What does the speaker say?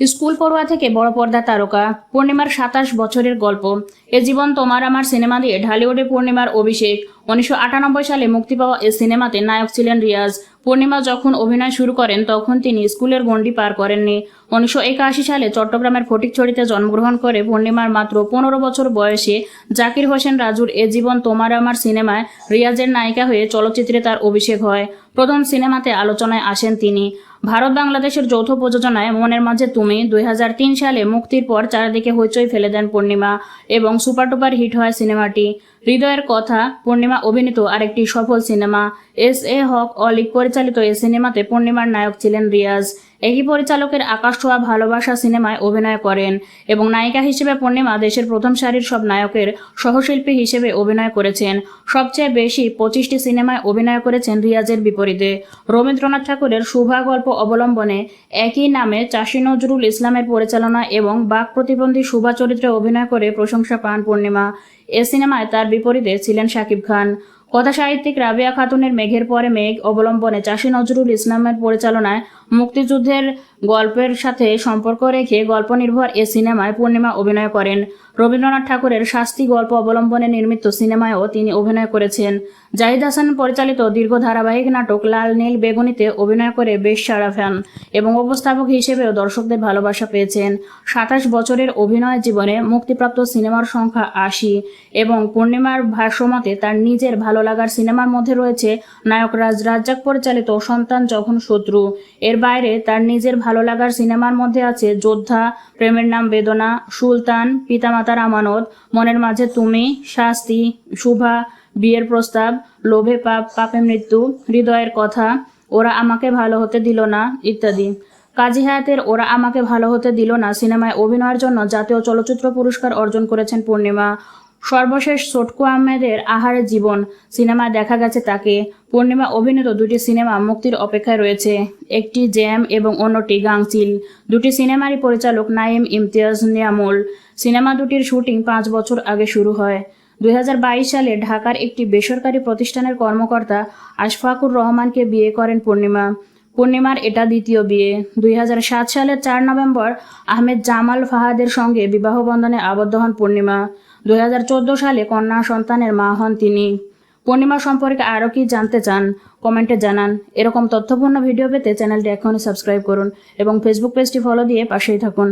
School পড়ুয়া থেকে বড় পর্দা তারকা, পূর্ণিমার সাতাশ বছরের গল্প। এ জীবন তোমার আমার সিনেমা দিয়ে ঢালিউডে পূর্ণিমার অভিষেক। উনিশশো আটানব্বই সালে মুক্তি পাওয়া এ সিনেমাতে নায়ক ছিলেন রিয়াজ। পূর্ণিমা যখন অভিনয় শুরু করেন, তখন তিনি স্কুলের গণ্ডি পার করেননি। উনিশশো একাশি সালে চট্টগ্রামের ফটিকছড়িতে জন্মগ্রহণ করে পূর্ণিমার মাত্র পনেরো বছর বয়সে জাকির হোসেন রাজুর এ জীবন তোমার আমার সিনেমায় রিয়াজের নায়িকা হয়ে চলচ্চিত্রে তার অভিষেক হয়। প্রথম সিনেমাতে আলোচনায় আসেন তিনি। ভারত বাংলাদেশের যৌথ প্রযোজনায় মনের মাঝে তুমি দুই হাজার তিন সালে মুক্তির পর চারিদিকে হইচই ফেলে দেন পূর্ণিমা এবং সুপার টুপার হিট হয় সিনেমাটি। হৃদয়ের কথা পূর্ণিমা অভিনীত আরেকটি সফল সিনেমা, এস এ হক অলিক পরিচালিত এই সিনেমাতে পূর্ণিমার নায়ক ছিলেন রিয়াজ। একই পরিচালকের আকাশ ছোঁয়া ভালোবাসা সিনেমায় অভিনয় করেন এবং নায়িকা হিসেবে পূর্ণিমা দেশের প্রথম সারির সব নায়কের সহশিল্পী হিসেবে অভিনয় করেছেন। সবচেয়ে বেশি পঁচিশটি সিনেমায় অভিনয় করেছেন রিয়াজের বিপরীতে। রবীন্দ্রনাথ ঠাকুরের শুভা গল্প অবলম্বনে একই নামে চাষী নজরুল ইসলামের পরিচালনা এবং বাক প্রতিবন্ধী শুভা চরিত্রে অভিনয় করে প্রশংসা পান পূর্ণিমা। এ সিনেমায় তার বিপরীতে ছিলেন শাকিব খান। কথাসাহিত্যিক রাবিয়া খাতুনের মেঘের পরে মেঘ অবলম্বনে চাষী নজরুল ইসলামের পরিচালনায় মুক্তিযুদ্ধের গল্পের সাথে সম্পর্ক রেখে গল্প নির্ভর এ সিনেমায় পূর্ণিমা অভিনয় করেন। রবীন্দ্রনাথ ঠাকুরের শাস্তি গল্প অবলম্বনে নির্মিত সিনেমায়ও তিনি অভিনয় করেছেন। জাহিদ হাসান পরিচালিত দীর্ঘ ধারাবাহিক নাটক লাল নীল বেগুনিতে অভিনয় করে বেশ সাড়া ফ্যান এবং উপস্থাপক হিসেবেও দর্শকদের ভালোবাসা পেয়েছেন। সাতাশ বছরের অভিনয় জীবনে মুক্তিপ্রাপ্ত সিনেমার সংখ্যা আশি এবং পূর্ণিমার ভাষ্যমতে তার নিজের ভালো লাগার সিনেমার মধ্যে রয়েছে নায়ক রাজ রাজ্জাক পরিচালিত সন্তান যখন শত্রু। এর বাইরে তার নিজের ভালো লাগার সিনেমার মধ্যে আছে যোদ্ধা, প্রেমের নাম বেদনা, সুলতান, পিতামাতার আমানত, মনের মাঝে তুমি, শাস্তি, শুভা, বিয়ের প্রস্তাব, লোভে পাপ, পাপে মৃত্যু, হৃদয়ের কথা, ওরা আমাকে ভালো হতে দিল না, ইত্যাদি। কাজী হায়াতের ওরা আমাকে ভালো হতে দিল না সিনেমায় অভিনয়ের জন্য জাতীয় চলচ্চিত্র পুরস্কার অর্জন করেছেন পূর্ণিমা। সর্বশেষ সোটকু আহমেদের আহারে জীবন। সিনেমায় দেখা গেছে তাকে। পূর্ণিমা অভিনীত দুটি সিনেমা মুক্তির অপেক্ষায় রয়েছে। একটি জ্যাম এবং অন্যটি গাংচিল। দুটি সিনেমারই পরিচালক নাইম ইমতিয়াজ নিয়ামুল। সিনেমা দুটির শুটিং পাঁচ বছর আগে শুরু হয়। দুই হাজার বাইশ সালে ঢাকার একটি বেসরকারি প্রতিষ্ঠানের কর্মকর্তা আশফাকুর রহমানকে বিয়ে করেন পূর্ণিমা। পূর্ণিমার এটা দ্বিতীয় বিয়ে। দুই হাজার সাত সালের চার নভেম্বর আহমেদ জামাল ফাহাদের সঙ্গে বিবাহ বন্ধনে আবদ্ধ হন পূর্ণিমা। দু হাজার চোদ্দ সালে কন্যা সন্তানের মা হন তিনি। পূর্ণিমা সম্পর্কে আরও কি জানতে চান, কমেন্টে জানান। এরকম তথ্যপূর্ণ ভিডিও পেতে চ্যানেলটি এখনই সাবস্ক্রাইব করুন এবং ফেসবুক পেজটি ফলো দিয়ে পাশেই থাকুন।